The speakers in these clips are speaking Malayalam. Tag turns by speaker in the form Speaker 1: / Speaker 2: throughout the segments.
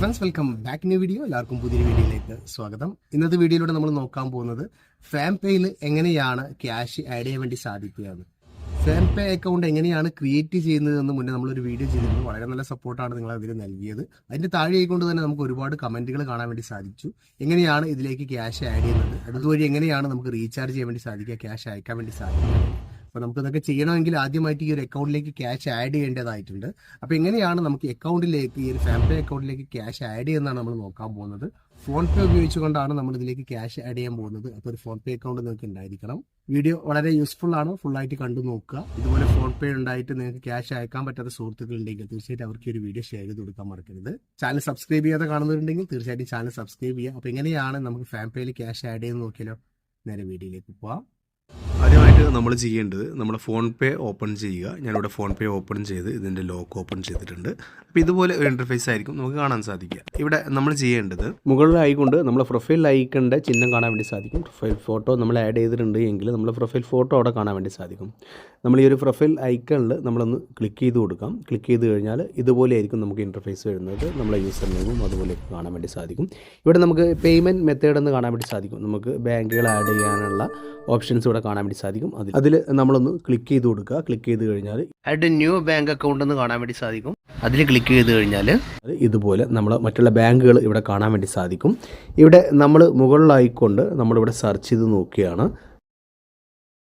Speaker 1: Friends welcome back new video എല്ലാവർക്കും പുതിയൊരു വീഡിയോയിലേക്ക് സ്വാഗതം. ഇന്നത്തെ വീഡിയോയിലൂടെ നമ്മൾ നോക്കാൻ പോകുന്നത് ഫാം പേയിൽ എങ്ങനെയാണ് ക്യാഷ് ആഡ് ചെയ്യാൻ വേണ്ടി സാധിക്കുക എന്ന്. ഫാം പേ അക്കൗണ്ട് എങ്ങനെയാണ് ക്രിയേറ്റ് ചെയ്യുന്നത് എന്ന് മുന്നേ നമ്മളൊരു വീഡിയോ ചെയ്തിരുന്നു. വളരെ നല്ല സപ്പോർട്ടാണ് നിങ്ങൾ അതിൽ നൽകിയത്. അതിന്റെ താഴെ ആയിക്കൊണ്ട് തന്നെ നമുക്ക് ഒരുപാട് കമന്റുകൾ കാണാൻ വേണ്ടി സാധിച്ചു. എങ്ങനെയാണ് ഇതിലേക്ക് ക്യാഷ് ആഡ് ചെയ്യുന്നത്? അതുവഴി എങ്ങനെയാണ് നമുക്ക് റീചാർജ് ചെയ്യാൻ വേണ്ടി സാധിക്കുക? ക്യാഷ് അയക്കാൻ വേണ്ടി സാധിക്കുക? അപ്പോൾ നമുക്ക് ഇതൊക്കെ ചെയ്യണമെങ്കിൽ ആദ്യമായിട്ട് ഈ ഒരു അക്കൗണ്ടിലേക്ക് ക്യാഷ് ആഡ് ചെയ്യേണ്ടതായിട്ടുണ്ട്. അപ്പോൾ എങ്ങനെയാണ് നമുക്ക് അക്കൗണ്ടിലേക്ക് ഈ ഒരു ഫാമിലി അക്കൗണ്ടിലേക്ക് ക്യാഷ് ആഡ് ചെയ്യുന്നതാണ് നമ്മൾ നോക്കാൻ പോകുന്നത്. ഫോൺ പേ ഉപയോഗിച്ചുകൊണ്ടാണ് നമ്മൾ ഇതിലേക്ക് ക്യാഷ് ആഡ് ചെയ്യാൻ പോകുന്നത്. അപ്പോൾ ഒരു ഫോൺ പേ അക്കൗണ്ട് നിങ്ങൾക്ക് ഉണ്ടായിരിക്കണം. വീഡിയോ വളരെ യൂസ്ഫുൾ ആണ്. ഫുൾ ആയിട്ട് കണ്ടു നോക്കുക. ഇതുപോലെ ഫോൺ പേ ഉണ്ടായിട്ട് നിങ്ങൾക്ക് ക്യാഷ് അയക്കാൻ പറ്റാത്ത സുഹൃത്തുക്കളുണ്ടെങ്കിൽ തീർച്ചയായിട്ടും അവർക്ക് ഒരു വീഡിയോ ഷെയർ ചെയ്ത് കൊടുക്കാൻ മറക്കരുത്. ചാനൽ സബ്സ്ക്രൈബ് ചെയ്യാതെ കാണുന്നുണ്ടെങ്കിൽ തീർച്ചയായിട്ടും ചാനൽ സബ്സ്ക്രൈബ് ചെയ്യുക. അപ്പോൾ എങ്ങനെയാണ് നമുക്ക് ഫാം പേയിൽ ക്യാഷ് ആഡ് ചെയ്യുന്നത് നോക്കിയാലോ. നേരെ വീഡിയോയിലേക്ക് പോവാം.
Speaker 2: ആദ്യമായിട്ട് നമ്മൾ ചെയ്യേണ്ടത് നമ്മുടെ ഫോൺ പേ ഓപ്പൺ ചെയ്യുക. ഞാനിവിടെ ഫോൺ പേ ഓപ്പൺ ചെയ്ത് ഇതിന്റെ ലോക്ക് ഓപ്പൺ ചെയ്തിട്ടുണ്ട്. അപ്പോൾ ഇതുപോലെ ഒരു ഇന്റർഫേസ് ആയിരിക്കും നമുക്ക് കാണാൻ സാധിക്കുക. ഇവിടെ നമ്മൾ ചെയ്യേണ്ടത് മുകളിലായിക്കൊണ്ട് നമ്മൾ പ്രൊഫൈൽ ഐക്കണിന്റെ ചിഹ്നം കാണാൻ വേണ്ടി സാധിക്കും. പ്രൊഫൈൽ ഫോട്ടോ നമ്മൾ ആഡ് ചെയ്തിട്ടുണ്ട് എങ്കിൽ നമ്മുടെ പ്രൊഫൈൽ ഫോട്ടോ അവിടെ കാണാൻ വേണ്ടി സാധിക്കും. നമ്മൾ ഈ ഒരു പ്രൊഫൈൽ ഐക്കണിൽ നമ്മളൊന്ന് ക്ലിക്ക് ചെയ്ത് കൊടുക്കാം. ക്ലിക്ക് ചെയ്ത് കഴിഞ്ഞാൽ ഇതുപോലെ ആയിരിക്കും നമുക്ക് ഇന്റർഫേസ് വരുന്നത്. നമ്മളെ യൂസർ നെയിമും അതുപോലെ കാണാൻ വേണ്ടി സാധിക്കും. ഇവിടെ നമുക്ക് പേയ്മെന്റ് മെത്തേഡ് എന്ന് കാണാൻ വേണ്ടി സാധിക്കും. നമുക്ക് ബാങ്കുകൾ ആഡ് ചെയ്യാനുള്ള ഓപ്ഷൻസ് ഇവിടെ കാണാൻ വേണ്ടി സാധിക്കും. അതിൽ. അതിൽ നമ്മളൊന്ന് ക്ലിക്ക് ചെയ്ത് കൊടുക്കുക. ക്ലിക്ക് ചെയ്ത് കഴിഞ്ഞാൽ
Speaker 1: ആഡ് ന്യൂ ബാങ്ക് അക്കൗണ്ട് എന്ന് കാണാൻ വേണ്ടി സാധിക്കും. അതിൽ ക്ലിക്ക് ചെയ്ത് കഴിഞ്ഞാൽ
Speaker 2: ഇതുപോലെ നമ്മൾ മറ്റുള്ള ബാങ്കുകൾ ഇവിടെ കാണാൻ വേണ്ടി സാധിക്കും. ഇവിടെ നമ്മൾ മുകളിലായിക്കൊണ്ട് നമ്മളിവിടെ സെർച്ച് ചെയ്ത് നോക്കുകയാണ്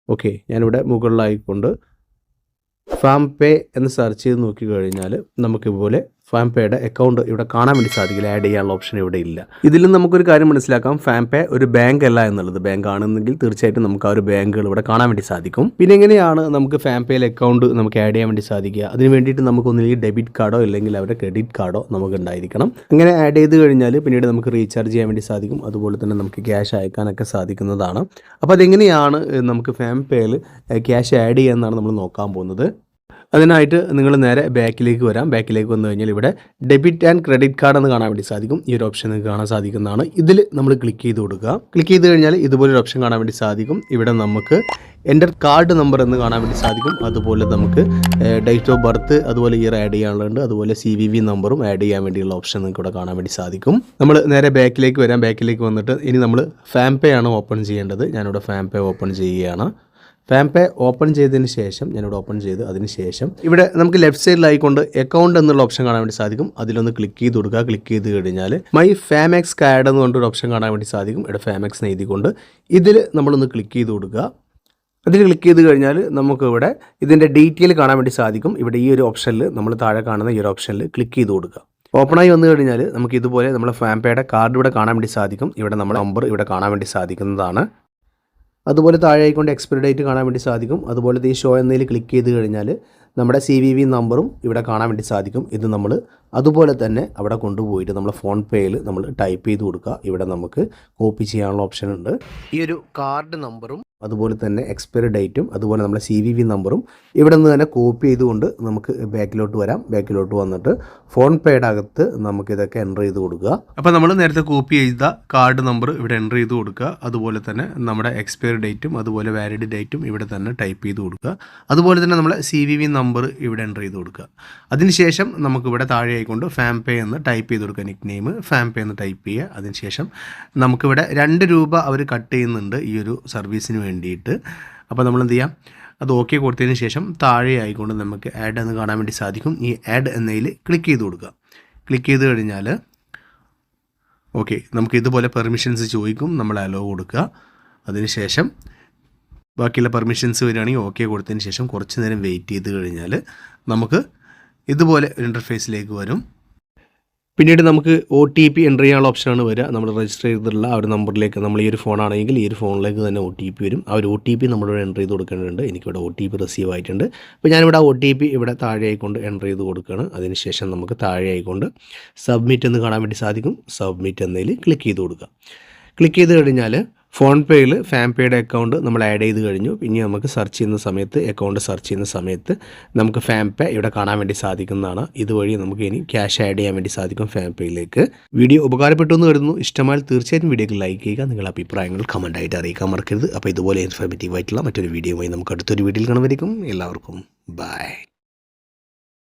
Speaker 2: ഓക്കെ ഞാനിവിടെ മുകളിലായിക്കൊണ്ട് ഫാം പേ എന്ന് സെർച്ച് ചെയ്ത് നോക്കി കഴിഞ്ഞാൽ നമുക്കിതുപോലെ ഫാം പേയുടെ അക്കൗണ്ട് ഇവിടെ കാണാൻ വേണ്ടി സാധിക്കില്ല. ആഡ് ചെയ്യാനുള്ള ഓപ്ഷൻ ഇവിടെ ഇല്ല. ഇതിലും നമുക്കൊരു കാര്യം മനസ്സിലാക്കാം. ഫാം പേ ഒരു ബാങ്ക് അല്ല എന്നുള്ളത്. ബാങ്ക് ആണെന്നെങ്കിൽ തീർച്ചയായിട്ടും നമുക്ക് ആ ഒരു ബാങ്കുകൾ ഇവിടെ കാണാൻ വേണ്ടി സാധിക്കും. പിന്നെ എങ്ങനെയാണ് നമുക്ക് ഫാം പേയിൽ അക്കൗണ്ട് നമുക്ക് ആഡ് ചെയ്യാൻ വേണ്ടി സാധിക്കുക? അതിന് വേണ്ടിയിട്ട് നമുക്ക് ഒന്നുകിൽ ഡെബിറ്റ് കാർഡോ അല്ലെങ്കിൽ അവരുടെ ക്രെഡിറ്റ് കാർഡോ നമുക്ക് ഉണ്ടായിരിക്കണം. അങ്ങനെ ആഡ് ചെയ്ത് കഴിഞ്ഞാൽ പിന്നീട് നമുക്ക് റീചാർജ് ചെയ്യാൻ വേണ്ടി സാധിക്കും. അതുപോലെ തന്നെ നമുക്ക് ക്യാഷ് അയക്കാനൊക്കെ സാധിക്കുന്നതാണ്. അപ്പോൾ അതെങ്ങനെയാണ് നമുക്ക് ഫാം പേയിൽ ക്യാഷ് ആഡ് ചെയ്യാമെന്നാണ് നമ്മൾ നോക്കാൻ പോകുന്നത്. അതിനായിട്ട് നിങ്ങൾ നേരെ ബാക്കിലേക്ക് വരാം. ബാക്കിലേക്ക് വന്നു കഴിഞ്ഞാൽ ഇവിടെ ഡെബിറ്റ് ആൻഡ് ക്രെഡിറ്റ് കാർഡ് എന്ന് കാണാൻ വേണ്ടി സാധിക്കും. ഈ ഒരു ഓപ്ഷൻ നിങ്ങൾക്ക് കാണാൻ സാധിക്കുന്നതാണ്. ഇതിൽ നമ്മൾ ക്ലിക്ക് ചെയ്ത് കൊടുക്കുക. ക്ലിക്ക് ചെയ്ത് കഴിഞ്ഞാൽ ഇതുപോലൊരു ഓപ്ഷൻ കാണാൻ വേണ്ടി സാധിക്കും. ഇവിടെ നമുക്ക് എന്റെ കാർഡ് നമ്പർ എന്ന് കാണാൻ വേണ്ടി സാധിക്കും. അതുപോലെ നമുക്ക് ഡേറ്റ് ഓഫ് ബർത്ത് അതുപോലെ ഇയർ ആഡ് ചെയ്യാനുള്ളത് അതുപോലെ സി വി വി നമ്പറും ആഡ് ചെയ്യാൻ വേണ്ടിയുള്ള ഓപ്ഷൻ നിങ്ങൾക്ക് ഇവിടെ കാണാൻ വേണ്ടി സാധിക്കും. നമ്മൾ നേരെ ബാക്കിലേക്ക് വരാം. ബാക്കിലേക്ക് വന്നിട്ട് ഇനി നമ്മൾ ഫാം പേ ആണ് ഓപ്പൺ ചെയ്യേണ്ടത്. ഞാനിവിടെ ഫാം പേ ഓപ്പൺ ചെയ്യുകയാണ്. ഫാം പേ ഓപ്പൺ ചെയ്തതിന് ശേഷം ഞാനിവിടെ ഓപ്പൺ ചെയ്ത്. അതിന് ശേഷം ഇവിടെ നമുക്ക് ലെഫ്റ്റ് സൈഡിലായിക്കൊണ്ട് അക്കൗണ്ട് എന്നുള്ള ഓപ്ഷൻ കാണാൻ വേണ്ടി സാധിക്കും. അതിലൊന്ന് ക്ലിക്ക് ചെയ്ത് കൊടുക്കുക. ക്ലിക്ക് ചെയ്ത് കഴിഞ്ഞാൽ മൈ ഫാമെക്സ് കാർഡ് എന്ന് പറഞ്ഞൊരു ഓപ്ഷൻ കാണാൻ വേണ്ടി സാധിക്കും. ഇവിടെ ഫാമെക്സ് എഴുതിക്കൊണ്ട് ഇതിൽ നമ്മളൊന്ന് ക്ലിക്ക് ചെയ്ത് കൊടുക്കുക. അതിൽ ക്ലിക്ക് ചെയ്ത് കഴിഞ്ഞാൽ നമുക്കിവിടെ ഇതിന്റെ ഡീറ്റെയിൽ കാണാൻ വേണ്ടി സാധിക്കും. ഇവിടെ ഈ ഒരു ഓപ്ഷനിൽ നമ്മൾ താഴെ കാണുന്ന ഈ ഒരു ഓപ്ഷനിൽ ക്ലിക്ക് ചെയ്ത് കൊടുക്കുക. ഓപ്പണായി വന്നു കഴിഞ്ഞാൽ നമുക്ക് ഇതുപോലെ നമ്മുടെ ഫാം പേയുടെ കാർഡ് ഇവിടെ കാണാൻ വേണ്ടി സാധിക്കും. ഇവിടെ നമ്മുടെ നമ്പർ ഇവിടെ കാണാൻ വേണ്ടി സാധിക്കുന്നതാണ്. അതുപോലെ താഴെ ആയിക്കൊണ്ട് എക്സ്പയറി ഡേറ്റ് കാണാൻ വേണ്ടി സാധിക്കും. അതുപോലെ ഈ ഷോ എന്നതിൽ ക്ലിക്ക് ചെയ്ത് കഴിഞ്ഞാൽ നമ്മുടെ സി വി വി നമ്പറും ഇവിടെ കാണാൻ വേണ്ടി സാധിക്കും. ഇത് നമ്മൾ അതുപോലെ തന്നെ അവിടെ കൊണ്ടുപോയിട്ട് നമ്മൾ ഫോൺ പേയിൽ നമ്മൾ ടൈപ്പ് ചെയ്ത് കൊടുക്കുക. ഇവിടെ നമുക്ക് കോപ്പി ചെയ്യാനുള്ള ഓപ്ഷൻ ഉണ്ട്.
Speaker 1: ഈ ഒരു കാർഡ് നമ്പറും
Speaker 2: അതുപോലെ തന്നെ എക്സ്പയറി ഡേറ്റും അതുപോലെ നമ്മുടെ സി വി വി നമ്പറും ഇവിടെ നിന്ന് തന്നെ കോപ്പി ചെയ്തുകൊണ്ട് നമുക്ക് ബാക്കിലോട്ട് വരാം. ബാക്കിലോട്ട് വന്നിട്ട് ഫോൺ പേയുടെ അകത്ത് നമുക്ക് ഇതൊക്കെ എന്റർ ചെയ്ത് കൊടുക്കുക. അപ്പോൾ നമ്മൾ നേരത്തെ കോപ്പി ചെയ്ത കാർഡ് നമ്പർ ഇവിടെ എന്റർ ചെയ്ത് കൊടുക്കുക. അതുപോലെ തന്നെ നമ്മുടെ എക്സ്പയറി ഡേറ്റും അതുപോലെ വാലിഡ് ഡേറ്റും ഇവിടെ തന്നെ ടൈപ്പ് ചെയ്ത് കൊടുക്കുക. അതുപോലെ തന്നെ നമ്മുടെ സി വി വി നമ്പർ ഇവിടെ എന്റർ ചെയ്ത് കൊടുക്കുക. അതിനുശേഷം നമുക്ക് ഇവിടെ താഴെ ആയിക്കൊണ്ട് ഫാം പേ എന്ന് ടൈപ്പ് ചെയ്ത് കൊടുക്കുക നിക് നെയിം ഫാം പേ എന്ന് ടൈപ്പ് ചെയ്യുക. അതിനുശേഷം നമുക്കിവിടെ രണ്ട് രൂപ അവർ കട്ട് ചെയ്യുന്നുണ്ട് ഈ ഒരു സർവീസിന് വേണ്ടിയിട്ട്. അപ്പോൾ നമ്മൾ എന്ത് ചെയ്യാം അത് ഓക്കെ കൊടുത്തതിന് ശേഷം താഴെ ആയിക്കൊണ്ട് നമുക്ക് ആഡ് എന്ന് കാണാൻ വേണ്ടി സാധിക്കും. ഈ ആഡ് എന്നതിൽ ക്ലിക്ക് ചെയ്ത് കൊടുക്കുക. ക്ലിക്ക് ചെയ്ത് കഴിഞ്ഞാൽ ഓക്കെ നമുക്ക് ഇതുപോലെ പെർമിഷൻസ് ചോദിക്കും. നമ്മൾ അലോ കൊടുക്കുക. അതിനുശേഷം ബാക്കിയുള്ള പെർമിഷൻസ് വരികയാണെങ്കിൽ ഓക്കെ കൊടുത്തതിന് ശേഷം കുറച്ച് നേരം വെയിറ്റ് ചെയ്ത് കഴിഞ്ഞാൽ നമുക്ക് ഇതുപോലെ ഒരു ഇന്റർഫേസിലേക്ക് വരും. പിന്നീട് നമുക്ക് ഒ ടി പി എന്റർ ചെയ്യാനുള്ള ഓപ്ഷനാണ് വരിക. നമ്മൾ രജിസ്റ്റർ ചെയ്തിട്ടുള്ള ആ ഒരു നമ്പറിലേക്ക് നമ്മൾ ഈ ഒരു ഫോണാണെങ്കിൽ ഈ ഒരു ഫോണിലേക്ക് തന്നെ ഒ ടി പി വരും. ആ ഒരു ഒ ടി പി നമ്മളിവിടെ എന്റർ ചെയ്ത് കൊടുക്കേണ്ടതുണ്ട്. എനിക്കിവിടെ ഒ ടി പി റിസീവ് ആയിട്ടുണ്ട്. അപ്പോൾ ഞാനിവിടെ ഒ ടി പി ഇവിടെ താഴെ ആയിക്കൊണ്ട് എന്റർ ചെയ്ത് കൊടുക്കുകയാണ്. അതിനുശേഷം നമുക്ക് താഴെ ആയിക്കൊണ്ട് സബ്മിറ്റ് എന്ന് കാണാൻ വേണ്ടി സാധിക്കും. സബ്മിറ്റ് എന്നതിൽ ക്ലിക്ക് ചെയ്ത് കൊടുക്കുക. ക്ലിക്ക് ചെയ്ത് കഴിഞ്ഞാൽ ഫോൺ പേയിൽ ഫാം പേയുടെ അക്കൗണ്ട് നമ്മൾ ആഡ് ചെയ്ത് കഴിഞ്ഞു. ഇനി നമുക്ക് സെർച്ച് ചെയ്യുന്ന സമയത്ത് അക്കൗണ്ട് സെർച്ച് ചെയ്യുന്ന സമയത്ത് നമുക്ക് ഫാം പേ ഇവിടെ കാണാൻ വേണ്ടി സാധിക്കുന്നതാണ്. ഇതുവഴി നമുക്ക് ഇനി ക്യാഷ് ആഡ് ചെയ്യാൻ വേണ്ടി സാധിക്കും ഫാം പേയിലേക്ക് വീഡിയോ ഉപകാരപ്പെട്ടു എന്ന് കരുതുന്നു. ഇഷ്ടമായാൽ തീർച്ചയായും വീഡിയോക്ക് ലൈക്ക് ചെയ്യുക. നിങ്ങളുടെ അഭിപ്രായങ്ങൾ കമന്റ് ആയിട്ട് അറിയിക്കാൻ മറക്കരുത്. അപ്പോൾ ഇതുപോലെ ഇൻഫോർമേറ്റീവ് ആയിട്ടുള്ള മറ്റൊരു വീഡിയോയുമായി നമുക്ക് അടുത്തൊരു വീഡിയോയിൽ കാണുമായിരിക്കും എല്ലാവർക്കും ബൈ